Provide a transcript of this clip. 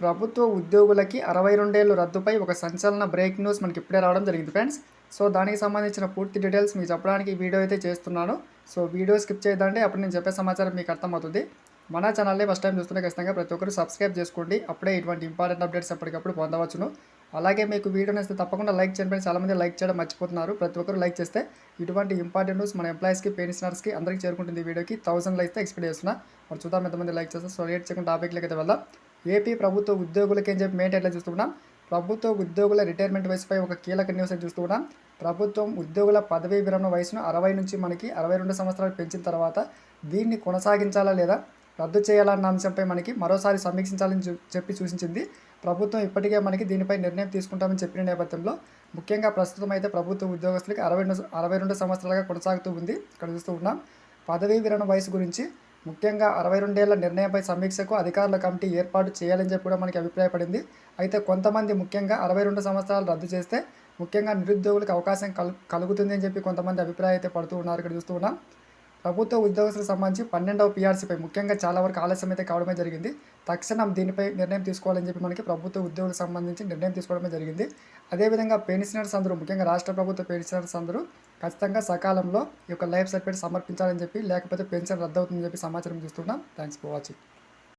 ప్రభుత్వ ఉద్యోగులకి అరవై రెండేళ్ళు రద్దుపై ఒక సంచలన బ్రేక్ న్యూస్ మనకి ఇప్పుడే రావడం జరిగింది ఫ్రెండ్స్. సో దానికి సంబంధించిన పూర్తి డీటెయిల్స్ మీకు చెప్పడానికి వీడియో అయితే చేస్తున్నాను. సో వీడియో స్కిప్ చేయదండి అప్పుడు నేను చెప్పే సమాచారం మీకు అర్థమవుతుంది. మన ఛానల్ని ఫస్ట్ టైం చూస్తుంటే ఖచ్చితంగా ప్రతి ఒక్కరు సబ్స్క్రైబ్ చేసుకోండి. అప్పుడే ఇటువంటి ఇంపార్టెంట్ అప్డేట్స్ ఎప్పటికప్పుడు పొందవచ్చును. అలాగే మీకు వీడియో నచ్చితే తప్పకుండా లైక్ చేయడం చాలామంది లైక్ చేయడం మర్చిపోతున్నారు. ప్రతి ఒక్కరు లైక్ చేస్తే ఇటువంటి ఇంపార్టెంట్ న్యూస్ మన ఎంప్లాయీస్కి పెన్షనర్స్కి అందరికీ చేరుకుంటుంది వీడియోకి. థౌసండ్ లైక్స్ ఎక్స్పెక్ట్ చేస్తున్నా. మరి చూద్దాం ఎంతమంది లైక్ చేస్తే సో లేట్ చేయకుండా టాపిక్లకి అయితే వెళ్దాం. ఏపీ ప్రభుత్వ ఉద్యోగులకి చెప్పి మెయిన్ ఎట్లా చూస్తున్నాం ప్రభుత్వ ఉద్యోగుల రిటైర్మెంట్ వయసుపై ఒక కీలక న్యూస్ చూస్తున్నాం ప్రభుత్వం ఉద్యోగుల పదవీ విరమణ వయసును అరవై నుంచి మనకి అరవై రెండు సంవత్సరాలు పెంచిన తర్వాత దీన్ని కొనసాగించాలా లేదా? రద్దు చేయాలన్న అంశంపై మనకి మరోసారి సమీక్షించాలని చెప్పి సూచించింది. ప్రభుత్వం ఇప్పటికే మనకి దీనిపై నిర్ణయం తీసుకుంటామని చెప్పిన నేపథ్యంలో ముఖ్యంగా ప్రస్తుతం అయితే ప్రభుత్వ ఉద్యోగస్తులకి అరవై రెండు అరవై రెండు సంవత్సరాలుగా కొనసాగుతూ ఉంది. ఇక్కడ చూస్తూ ఉన్నాం. పదవీ విరమణ వయసు గురించి ముఖ్యంగా అరవై రెండేళ్ళ నిర్ణయంపై సమీక్షకు అధికారుల కమిటీ ఏర్పాటు చేయాలని చెప్పి కూడా మనకి అభిప్రాయపడింది. అయితే కొంతమంది ముఖ్యంగా అరవై రెండు సంవత్సరాలు రద్దు చేస్తే ముఖ్యంగా నిరుద్యోగులకు అవకాశం కలుగుతుంది అని చెప్పి కొంతమంది అభిప్రాయం అయితే పడుతూ ఉన్నారు. ఇక్కడ చూస్తూ ఉన్నాం. ప్రభుత్వ ఉద్యోగస్తులకు సంబంధించి పన్నెండవ పీఆర్సీపై ముఖ్యంగా చాలా వరకు ఆలస్యం అయితే కావడమే జరిగింది. తక్షణం దీనిపై నిర్ణయం తీసుకోవాలని చెప్పి మనకి ప్రభుత్వ ఉద్యోగులకు సంబంధించి నిర్ణయం తీసుకోవడమే జరిగింది. అదేవిధంగా పెన్షనర్స్ అందరూ ముఖ్యంగా రాష్ట్ర ప్రభుత్వ పెన్షనర్స్ అందరూ ఖచ్చితంగా సకాలంలో ఈ యొక్క లైఫ్ సర్టిఫికేట్ సమర్పించాలని చెప్పి లేకపోతే పెన్షన్ రద్దవుతుందని చెప్పి సమాచారం చూస్తున్నాం థ్యాంక్స్ ఫర్ వాచింగ్.